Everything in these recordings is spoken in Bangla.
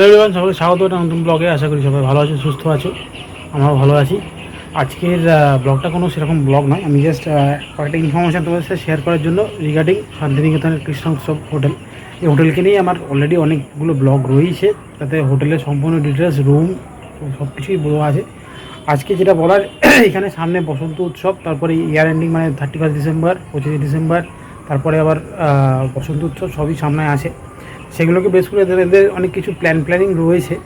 হ্যালো এভরিওয়ান সবাই স্বাগত। নতুন ব্লগে আশা করি সবাই ভালো আছে, সুস্থ আছো। আমরাও ভালো আছি। আজকের ব্লগটা কোনো সেরকম ব্লগ নয়। আমি জাস্ট কয়েকটা ইনফরমেশান তোমাদের সাথে শেয়ার করার জন্য রিগার্ডিং শান্তিনিকেতনের কৃষ্ণ উৎসব হোটেল। এই হোটেলকে নিয়ে আমার অলরেডি অনেকগুলো ব্লগ রয়েছে। তাতে হোটেলের সম্পূর্ণ ডিটেলস রুম সব কিছুই বলা আছে। আজকে যেটা বলার, এখানে সামনে বসন্ত উৎসব, তারপরে ইয়ার এন্ডিং মানে থার্টি ফার্স্ট ডিসেম্বর পঁচিশে ডিসেম্বর তারপরে আবার বসন্ত উৎসব সবই সামনে আছে। সেগুলোকে বেশ করে এদের- অনেক কিছু প্ল্যান প্ল্যানিং রয়েছে।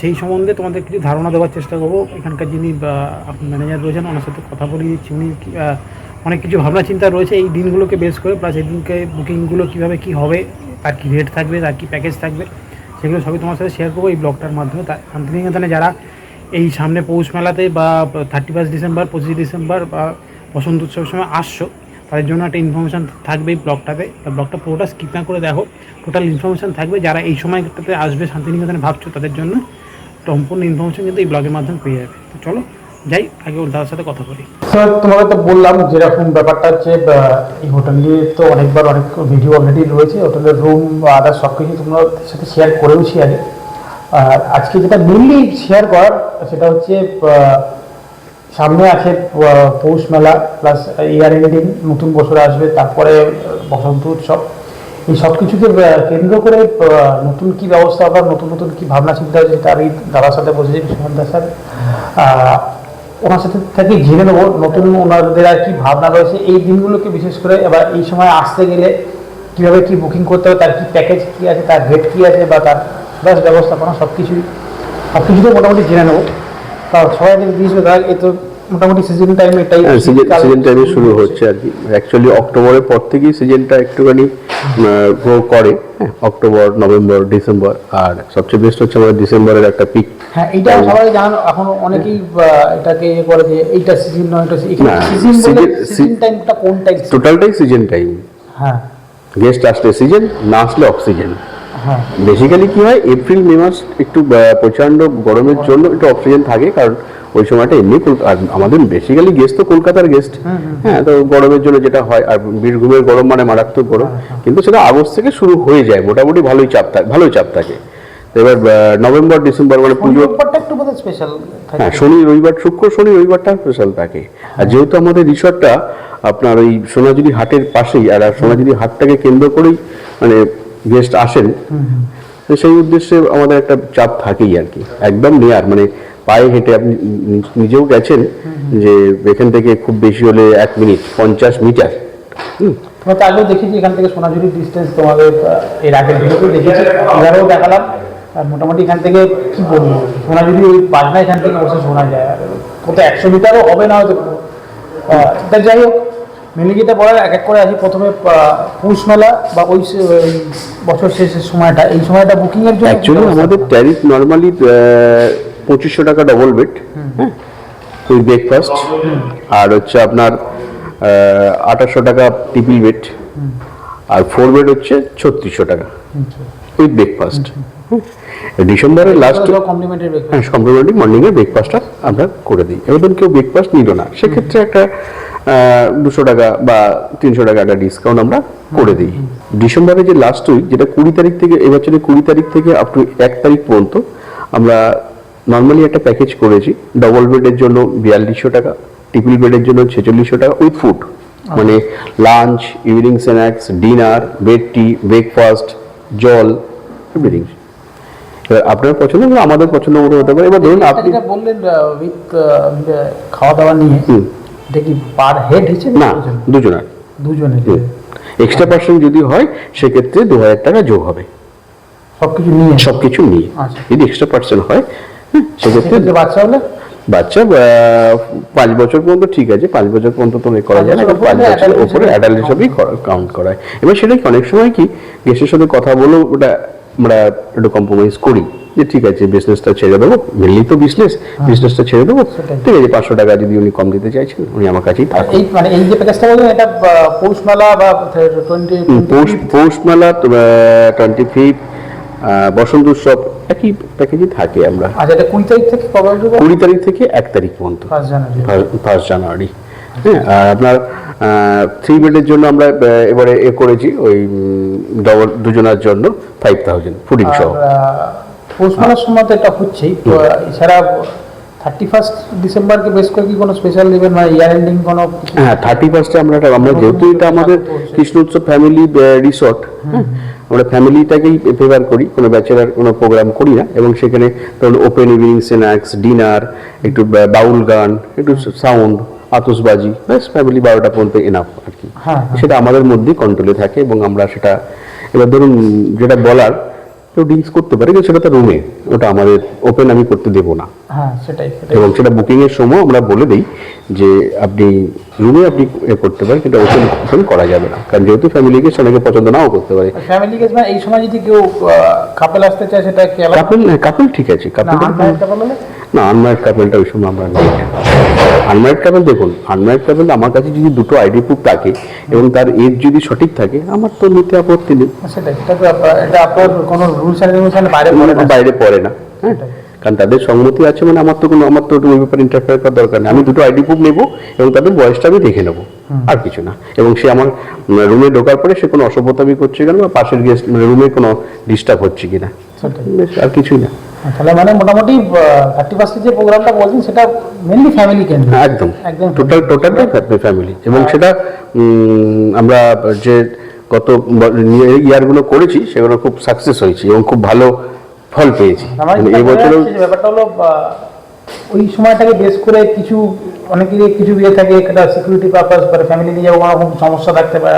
সেই সম্বন্ধে তোমাদের কিছু ধারণা দেওয়ার চেষ্টা করব। এখানকার যিনি ম্যানেজার রয়েছেন, ওনার সাথে কথা বলে দিচ্ছি। উনি অনেক কিছু ভাবনা চিন্তা রয়েছে। এই দিনগুলোকে বেস করে প্লাস এই দিনকে বুকিংগুলো কীভাবে কী হবে, তার কী রেট থাকবে, তার কী প্যাকেজ থাকবে, সেগুলো সবই তোমার সাথে শেয়ার করব এই ব্লগটার মাধ্যমে। তার শান্তিনিকেতনে যারা এই সামনে পৌষ মেলাতে বা থার্টি ফার্স্ট ডিসেম্বর পঁচিশে ডিসেম্বর বা বসন্ত উৎসবের সময় আসছো তাদের জন্য একটা ইনফরমেশান থাকবে এই ব্লগটাতে ব্লগটা পুরোটা স্কিপ না করে দেখো টোটাল ইনফরমেশান থাকবে যারা এই সময়টাতে আসবে শান্তিনিকেতনে ভাবছ তাদের জন্য, সম্পূর্ণ ইনফরমেশান কিন্তু এই ব্লগের মাধ্যমে পেয়ে যাবে। তো চলো, যাই, আগে ওর দাদার সাথে কথা বলি। স্যার তোমাকে তো বললাম যেরকম ব্যাপারটা হচ্ছে এই হোটেল নিয়ে তো অনেকবার অনেক ভিডিও অলরেডি রয়েছে হোটেলের রুম আদার সব কিছু তোমার সাথে শেয়ার করেওছি আগে। আর আজকে যেটা মেনলি শেয়ার করার, সেটা হচ্ছে সামনে আছে পৌষ মেলা প্লাস ইয়ার এন্ডিং নতুন বছর আসবে তারপরে বসন্ত উৎসব। এই সব কিছুকে কেন্দ্র করে নতুন কি ব্যবস্থা বা নতুন নতুন কি ভাবনা চিন্তা হচ্ছে সেটা আমি দাদার সাথে বসেছি সুমন্দার স্যার আহ, ওনার সাথে থেকে জেনে নেব। নতুন ওনাদের আর কি ভাবনা রয়েছে এই দিনগুলোকে বিশেষ করে এবার এই সময় আসতে গেলে কীভাবে কি বুকিং করতে হবে তার কি প্যাকেজ কি আছে তার রেট কি আছে বা তার প্লাস ব্যবস্থাপনা সব কিছুই সব কিছুতে মোটামুটি জেনে নেব। কারণ সবাই দিয়েছিল তার এ তো মোটামুটি সিজন টাইম এটাই সিজন সিজন টাইমে শুরু হচ্ছে আর কি। অ্যাকচুয়ালি অক্টোবরের পর থেকেই সিজনটা একটুখানি গ্রো করে হ্যাঁ অক্টোবর নভেম্বর ডিসেম্বর আর সবচেয়ে বেস্ট হচ্ছে আমাদের ডিসেম্বরের একটা পিক হ্যাঁ এইটা সবাই জানান এখন অনেকেই এটাকে ইয়ে করে যে এইটা সিজন নয় এটা সিজন সিজন টাইমটা কোন টাইম টোটালটাই সিজন টাইম হ্যাঁ। গেস্ট আসলে সিজন না আসলে অক্সিজেন হ্যাঁ। বেসিক্যালি কি হয় এপ্রিল মে মাস একটু প্রচণ্ড গরমের জন্য একটু অক্সিজেন থাকে কারণ ওই সময়টা এমনি আর আমাদের বেসিক্যালি গেস্ট তো কলকাতার গেস্ট হ্যাঁ তো গরমের জন্য যেটা হয় আর বীরভূমের গরম মানে মারাত্মক গরম। কিন্তু সেটা আগস্ট থেকে শুরু হয়ে যায় মোটামুটি ভালোই চাপ থাকে ভালোই চাপ থাকে। এবার নভেম্বর ডিসেম্বর মানে পুজো স্পেশাল হ্যাঁ শনি রবিবার শুক্র শনি রবিবারটা স্পেশাল থাকে। আর যেহেতু আমাদের রিসর্টটা আপনার ওই সোনাঝুরি হাটের পাশেই আর সোনাঝুরি হাটটাকে কেন্দ্র করেই মানে গেস্ট আসেন সেই উদ্দেশ্যে আমাদের একটা চাপ থাকেই আর কি। একদম নেয়ার মানে পায়ে হেঁটে আপনি নিজেও গেছেন যে এখান থেকে খুব বেশি হলে এক মিনিট পঞ্চাশ মিটার। হুম। তো আগেও দেখেছি এখান থেকে সোনাঝুরির ডিস্টেন্স তোমাদের এর আগের ভিডিওতে দেখেছি এবারেও দেখালাম। আর মোটামুটি এখান থেকে কি বলব সোনাঝুরি ওই বাজনা এখান থেকে বসে শোনা যায়। আর কত একশো মিটারও হবে না হয়তো। তা যাই হোক মেনলি যেটা বলার এক এক করে আসি। প্রথমে পৌষ মেলা বা ওই বছর শেষের সময়টা এই সময়টা বুকিংয়ের জন্য অ্যাকচুয়ালি আমাদের ট্যারিফ নর্মালি পঁচিশশো টাকা ডবল বেড হ্যাঁ? ওই ব্রেকফাস্ট আর হচ্ছে আপনার আঠাশশো টাকা টিপিল বেড আর ফোর বেড হচ্ছে ছত্রিশশো টাকা উইথ ব্রেকফাস্ট ডিসেম্বরের লাস্ট হ্যাঁ কমপ্লিমেন্টারি মর্নিংয়ের ব্রেকফাস্টটা আমরা করে দিই। এবার ধরুন কেউ ব্রেকফাস্ট নিল না সেক্ষেত্রে একটা দুশো টাকা বা তিনশো টাকা একটা ডিসকাউন্ট আমরা করে দিই। ডিসেম্বরের যে লাস্ট উইক যেটা কুড়ি তারিখ থেকে এবছরের কুড়ি তারিখ থেকে আপ টু এক তারিখ পর্যন্ত আমরা নর্মালি একটা প্যাকেজ করেছি ডবল বেডের জন্য বিয়াল্লিশশো টাকা ট্রিপল বেডের জন্য ছেচল্লিশশো টাকা উইথ ফুড মানে lunch evening snacks dinner bed tea breakfast জল এভরিথিং এবার আপনার পছন্দ হলে আমাদের পছন্দ মতো হতে পারে। এবার ধরুন আপনি যেটা বললেন উইথ খাওয়া দাওয়া নিয়ে। এটা কি পার হেড হিসেবে না? দুজনের। দুজনের। এক্সট্রা পার্সেন্ট যদি হয় সেক্ষেত্রে দু হাজার টাকা যোগ হবে। সবকিছু নিয়ে? সব কিছু নিয়ে। আচ্ছা। যদি এক্সট্রা পার্সেন্ট হয় হ্যাঁ, সেক্ষেত্রে বাচ্চা হলে? বাচ্চা পাঁচ বছর পর্যন্ত ঠিক আছে পাঁচ বছর পর্যন্ত তো করা যায় না পাঁচ বছর হিসেবে অ্যাডাল্ট হিসাবেই কাউন্ট করা হয়। এবার সেটা কি অনেক সময় কি গেস্টের সাথে কথা বলেও ওটা আমরা একটু কম্প্রোমাইজ করি যে ঠিক আছে বিজনেসটা ছেড়ে দেবো মেনলি তো বিজনেস বিজনেসটা ছেড়ে দেবো ঠিক আছে পাঁচশো টাকা যদি উনি কম দিতে চাইছেন উনি আমার কাছেই থাকুন এই মানে এই যে প্যাকেজটা বললেন এটা আহ, পৌষ মেলা বা পৌষ পৌষ মেলা টোয়েন্টি ফিফ বসন্ত উৎসব একই প্যাকেজে থাকে আমরা। আচ্ছা এটা কুড়ি তারিখ থেকে কবে কুড়ি তারিখ থেকে এক তারিখ পর্যন্ত। First January. হ্যাঁ আর আপনার থ্রি বেডের জন্য আমরা এবারে এ করেছি ওই ডবল দুজনের জন্য ফাইভ থাউজেন্ড ফুডিং সহ পৌষ সময় তো এটা হচ্ছেই এছাড়া থার্টি ফার্স্ট ডিসেম্বরকে বেশ করে কি কোনো স্পেশাল দেবেন মানে ইয়ার এন্ডিং কোনো হ্যাঁ থার্টি ফার্স্টে আমরা আমরা যেহেতু এটা আমাদের কৃষ্ণ উৎসব ফ্যামিলি রিসর্ট হ্যাঁ আমরা ফ্যামিলিটাকেই ফেভার করি কোনো ব্যাচেলার কোনো প্রোগ্রাম করি না এবং সেখানে ধরুন ওপেন ইভিনিং স্ন্যাক্স ডিনার একটু বাউল গান একটু সাউন্ড আতসবাজি ব্যাস ফ্যামিলি বারোটা পর্যন্ত এনাফ আর কি হ্যাঁ, হ্যাঁ। সেটা আমাদের মধ্যেই কন্ট্রোলে থাকে এবং আমরা সেটা এবার ধরুন যেটা বলার কেউ ড্রিঙ্কস করতে পারে কিন্তু সেটা তো রুমে ওটা আমাদের ওপেন আমি করতে দেবো না। হ্যাঁ সেটাই এবং সেটা বুকিং এর সময় আমরা বলে দিই যে আপনি রুমে আপনি করতে পারেন কিন্তু ওপেন ওপেন করা যাবে না। কারণ যেহেতু ফ্যামিলি গেস্ট অনেকে পছন্দ নাও করতে পারে। ফ্যামিলি গেস মানে এই সময় যদি কেউ কাপেল আসতে চায় সেটা কাপল কাপল ঠিক আছে। কাপল না আনম্যারিড কাপলটা ওই সময় আমরা নেই। আনম্যারিড কাপল দেখুন আনম্যারিড কাপল আমার কাছে যদি দুটো আইডি প্রুফ থাকে এবং তার এজ যদি সঠিক থাকে আমার তো নিতে আপত্তি নেই। এটা আপনার কোনো রুলস বাইরে পড়ে না। বাইরে পড়ে না হ্যাঁ? কারণ তাদের সম্মতি আছে মানে আমার তো কোনো আমার তো ওই ব্যাপারে ইন্টারফেয়ার করার দরকার নেই। আমি দুটো আইডি প্রুফ নেব এবং তাদের বয়সটা আমি দেখে নেব আর কিছু না। এবং সে আমার রুমে ঢোকার পরে সে কোনো অসভ্যতামি করছে কিনা বা পাশের গেস্ট মানে রুমে কোনো ডিস্টার্ব হচ্ছে কিনা? আর কিছুই না। তাহলে মানে মোটামুটি থার্টি ফার্স্টের যে প্রোগ্রামটা বলছেন সেটা মেনলি ফ্যামিলি একদম। একদম টোটাল টোটালটাই ফ্যামিলি এবং সেটা আমরা যে গত ইয়ারগুলো করেছি সেগুলো খুব সাকসেস হয়েছি এবং খুব ভালো ফল পেয়েছি। মানে ব্যাপারটা হলো ওই সময়টাকে বেস করে কিছু অনেকেরই কিছু ইয়ে থাকে একটা সিকিউরিটি পারপাস বা ফ্যামিলি নিয়ে কোনো সমস্যা থাকতে পারে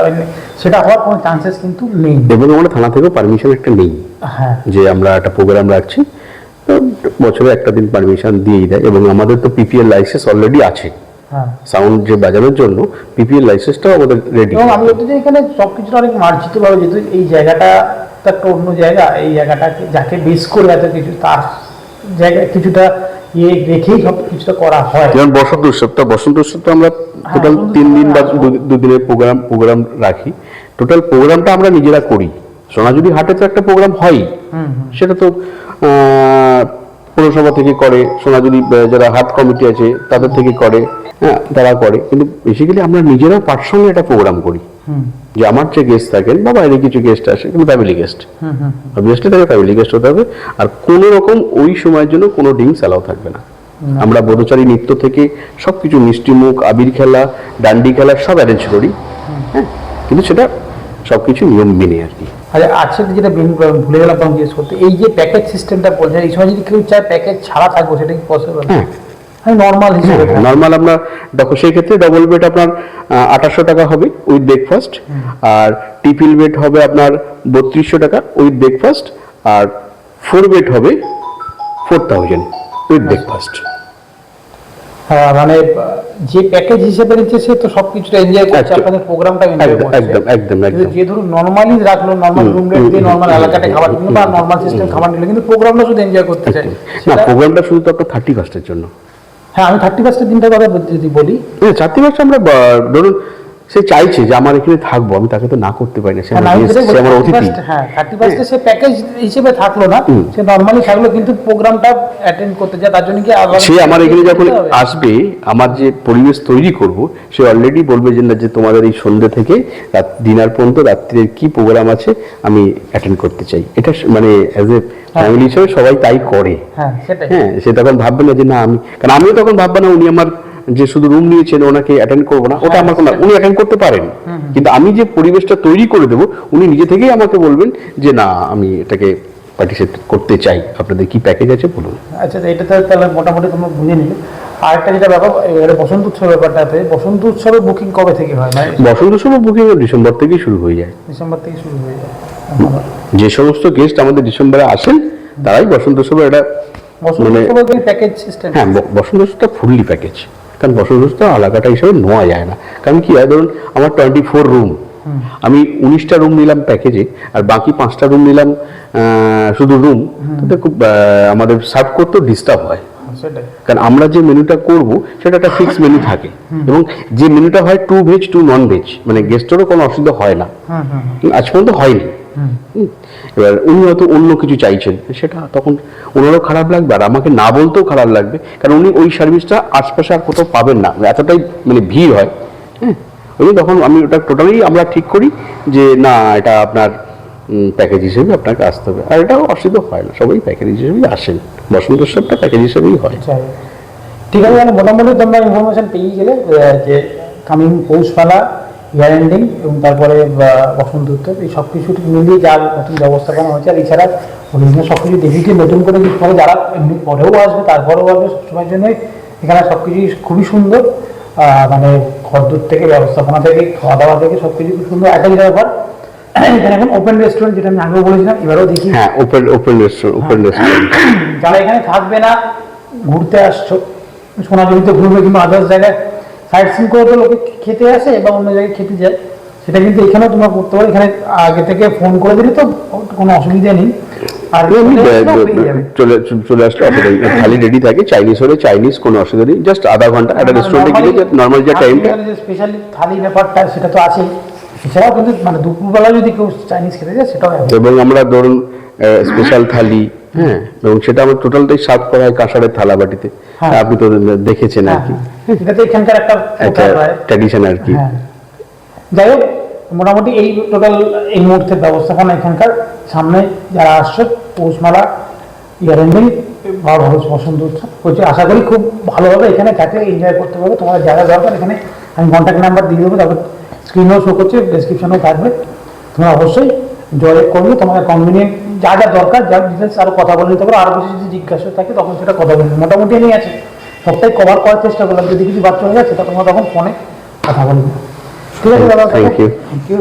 সেটা হওয়ার কোনো চান্সেস কিন্তু নেই। এবং আমরা থানা থেকেও পারমিশন একটা নেই। হ্যাঁ। যে আমরা একটা প্রোগ্রাম রাখছি। বছরে একটা দিন পারমিশন দিয়েই দেয় এবং আমাদের তো পিপিএল লাইসেন্স অলরেডি আছে। হ্যাঁ। সাউন্ড যে বাজানোর জন্য পিপিএল লাইসেন্সটাও আমাদের রেডি এবং আমি বলতে চাই এখানে সব কিছুটা অনেক মার্জিত ভাবে যেহেতু এই জায়গাটা তো একটা অন্য জায়গা এই জায়গাটাকে যাকে বেস করে এত কিছু তার জায়গায় কিছুটা ইয়ে রেখেই সব কিছুটা করা হয়। যেমন বসন্ত উৎসবটা বসন্ত উৎসবটা আমরা টোটাল তিন দিন বা দুদিনের প্রোগ্রাম প্রোগ্রাম রাখি। টোটাল প্রোগ্রামটা আমরা নিজেরা করি। সোনাঝুরি হাটে তো একটা প্রোগ্রাম হয় সেটা তো পৌরসভা থেকে করে সোনাঝুরি যারা হাট কমিটি আছে তাদের থেকে করে হ্যাঁ তারা করে। কিন্তু বেসিক্যালি আমরা নিজেরাও পার্সোনালি একটা প্রোগ্রাম করি। যে আমার যে গেস্ট থাকেন বা বাইরে কিছু গেস্ট আসে কিন্তু ফ্যামিলি গেস্ট অবভিয়াসলি তাকে ফ্যামিলি গেস্ট হতে হবে। আর কোনো রকম ওই সময়ের জন্য কোনো ড্রিঙ্কস অ্যালাউ থাকবে না। আমরা বোধচারী নৃত্য থেকে সব কিছু মিষ্টি মুখ আবির খেলা ডান্ডি খেলা সব অ্যারেঞ্জ করি। হ্যাঁ কিন্তু সেটা সব কিছু নিয়ম মেনে আর কি। আচ্ছা আজকে যেটা ভুলে গেলাম তখন জিজ্ঞেস করতে। এই যে প্যাকেজ সিস্টেমটা বলছে এই সময় যদি কেউ চায় প্যাকেজ ছাড়া থাকব সেটা কি পসিবল হ্যাঁ। নর্মাল হিসেবে নর্মাল আপনার দেখো সেই ক্ষেত্রে ডবল বেড আপনার আঠাশশো টাকা হবে উইথ ব্রেকফাস্ট আর টিপিল বেড হবে আপনার বত্রিশশো টাকা উইথ ব্রেকফাস্ট আর ফোর বেড হবে ফোর থাউজেন্ড উইথ ব্রেকফাস্ট হ্যাঁ, মানে যে প্যাকেজ হিসেবে নিচ্ছে সে তো এনজয় করছে আপনাদের প্রোগ্রামটা এনজয় করছে। একদম, একদম, একদম। যে ধরুন নর্মালি রাখল নর্মাল রুম রেট দিয়ে নর্মাল এলাকাতে খাবার নিল বা নর্মাল সিস্টেম খাবার নিল কিন্তু প্রোগ্রামটা শুধু এনজয় করতে চায়। না প্রোগ্রামটা শুধু তো আপনার থার্টি ফার্স্টের জন্য। হ্যাঁ আমি থার্টি ফার্স্টের দিনটার কথা বল- যদি বলি। থার্টি ফার্স্ট আমরা ধরুন সে চাইছে যে আমার এখানে থাকব আমি তাকে তো না করতে পারি না সে হ্যাঁ, আমার আমি guest, যেটাই সে বলি, আমার 31st অতিথি। হ্যাঁ থার্টি ফার্স্টে সে প্যাকেজ হিসেবে থাকল না। সে নর্মালি থাকল কিন্তু প্রোগ্রামটা অ্যাটেন্ড করতে যায় তার জন্য কি সে আমার এখানে যখন আসবে আমার যে পরিবেশ তৈরি করব সে অলরেডি বলবে যে না যে তোমাদের এই সন্ধ্যে থেকে রাত ডিনার পর্যন্ত রাত্রির কি প্রোগ্রাম আছে আমি অ্যাটেন্ড করতে চাই। এটা মানে অ্যাজ এ ফ্যামিলি হিসেবে সবাই তাই করে। হ্যাঁ সেটাই। হ্যাঁ সে তখন ভাববে না যে না আমি কারণ আমিও তখন ভাববো না উনি আমার যে শুধু রুম নিয়েছেন ওনাকে অ্যাটেন্ড করব না ওটা আমার কোনো উনি অ্যাটেন্ড করতে পারেন। কিন্তু আমি যে পরিবেশটা তৈরি করে দেবো উনি নিজে থেকেই আমাকে বলবেন যে না আমি এটাকে পার্টিসিপেট করতে চাই। আপনাদের কি প্যাকেজ আছে বলুন। আচ্ছা এটা তো তাহলে মোটামুটি তোমরা বুঝে নিলে। আরেকটা যেটা ব্যাপার এবারে বসন্ত উৎসব ব্যাপারটাতে বসন্ত উৎসবের বুকিং কবে থেকে হয়? মানে বসন্ত সময় বুকিং ডিসেম্বর থেকেই শুরু হয়ে যায়। ডিসেম্বর থেকে শুরু হয়ে যায়। যে সমস্ত গেস্ট আমাদের ডিসেম্বরে আসেন তারাই বসন্ত একটা বসন্ত মানে- উৎসবের প্যাকেজ সিস্টেম হ্যাঁ বসন্ত উৎসবটা ফুললি প্যাকেজ কারণ বসন্ত উৎসবটা আলাদাটা হিসেবে নেওয়া যায় না। কারণ কি হয়? ধরুন আমার টোয়েন্টি ফোর রুম আমি উনিশটা রুম নিলাম প্যাকেজে আর বাকি পাঁচটা রুম নিলাম শুধু রুম তাতে খুব আমাদের সার্ভ করতেও ডিস্টার্ব হয়। কারণ আমরা যে মেনুটা করব সেটা একটা ফিক্স মেনু থাকে। এবং যে মেনুটা হয় two veg two non veg মানে গেস্টেরও কোনো অসুবিধা হয় না। আজ পর্যন্ত হয়নি। এবার উনি হয়তো অন্য কিছু চাইছেন সেটা তখন ওনারও খারাপ লাগবে আর আমাকে না বলতেও খারাপ লাগবে কারণ উনি ওই সার্ভিসটা আশপাশে আর কোথাও পাবেন না এতটাই মানে ভিড় হয় হ্যাঁ ওই তখন আমি ওটা টোটালি আমরা ঠিক করি যে না এটা আপনার প্যাকেজ হিসেবে আপনাকে আসতে হবে আর এটাও অসুবিধা হয় না সবাই প্যাকেজ হিসেবেই আসেন বসন্ত উৎসবটা প্যাকেজ হিসেবেই হয়। আচ্ছা। ঠিক আছে মানে মোটামুটি তোমরা ইনফরমেশন পেয়ে গেলে যে কামিং পৌষপালা ইয়ার এন্ডিং এবং তারপরে বসন্ত উৎসব এই সব কিছু মিলিয়ে যা নতুন ব্যবস্থাপনা হয়েছে আর এছাড়া অরিজিনাল সব কিছু দেখিয়ে নতুন করে কিছু পরে যারা এমনি পরেও আসবে তারপরেও আসবে সবসময়ের জন্যই এখানে সব কিছুই খুবই সুন্দর। মানে ঘরদূর থেকে ব্যবস্থাপনা থেকে খাওয়া দাওয়া থেকে সব কিছু খুব সুন্দর। একটা যেটা ব্যাপার এখানে এখন ওপেন রেস্টুরেন্ট যেটা আমি আগেও বলেছিলাম এবারেও দেখি। হ্যাঁ open open restaurant open restaurant যারা এখানে থাকবে না ঘুরতে আসছো সোনাঝুরিতে ঘুরবে কিংবা আদার্স জায়গায় সাইট সিন করে তো লোকে খেতে আসে বা অন্য জায়গায় খেতে যায় সেটা কিন্তু এখানেও তোমরা করতে পারো। এখানে আগে থেকে ফোন করে দিলে তো কোনো অসুবিধা নেই। আর চলে আসলেও পেয়ে যাবে। চলে চলে আসলে থালি রেডি থাকে চাইনিজ হলে চাইনিজ কোনো অসুবিধা নেই। জাস্ট আধা ঘণ্টা একটা রেস্টুরেন্টে গেলে নর্মাল যে টাইমটা স্পেশালি থালি ব্যাপারটা সেটা তো আছেই। কিন্তু মানে দুপুরবেলা যদি কেউ চাইনিজ খেতে যায় সেটাও এবং আমরা ধরুন স্পেশাল থালি হ্যাঁ এবং সেটা আমার টোটালটাই সার্ভ করা হয় কাঁসারের থালা বাটিতে হ্যাঁ। আপনি তো দেখেছেন আর হ্যাঁ, কি হ্যাঁ। এটা তো এখানকার একটা হয়। ট্র্যাডিশন আর কি। যাই হোক মোটামুটি এই টোটাল এই মুহূর্তের ব্যবস্থাপনা এখানকার। সামনে যারা আসছে পৌষমালা ইয়ারেন্ডিং বা বসন্ত উৎসব হচ্ছে আশা করি খুব ভালোভাবে এখানে থাকলে এনজয় করতে পারবে। তোমাদের যারা দরকার এখানে আমি কন্ট্যাক্ট নাম্বার দিয়ে দেবো তারপর স্ক্রিনেও শো করছে ডেসক্রিপশনেও থাকবে। তোমরা অবশ্যই জয় করবে তোমাদের কনভিনিয়েন্ট যা যা দরকার যা ডিটেলস আরও কথা বলে নিতে পারো আরও বেশি যদি জিজ্ঞাসা থাকে তখন সেটা কথা বলবে মোটামুটি নিয়ে আছে। সবটাই কভার করার চেষ্টা করলাম। যদি কিছু বাচ্চা হয়ে যাচ্ছে তখন তোমরা তখন ফোনে কথা বলব। ঠিক আছে দাদা থ্যাংক ইউ থ্যাংক ইউ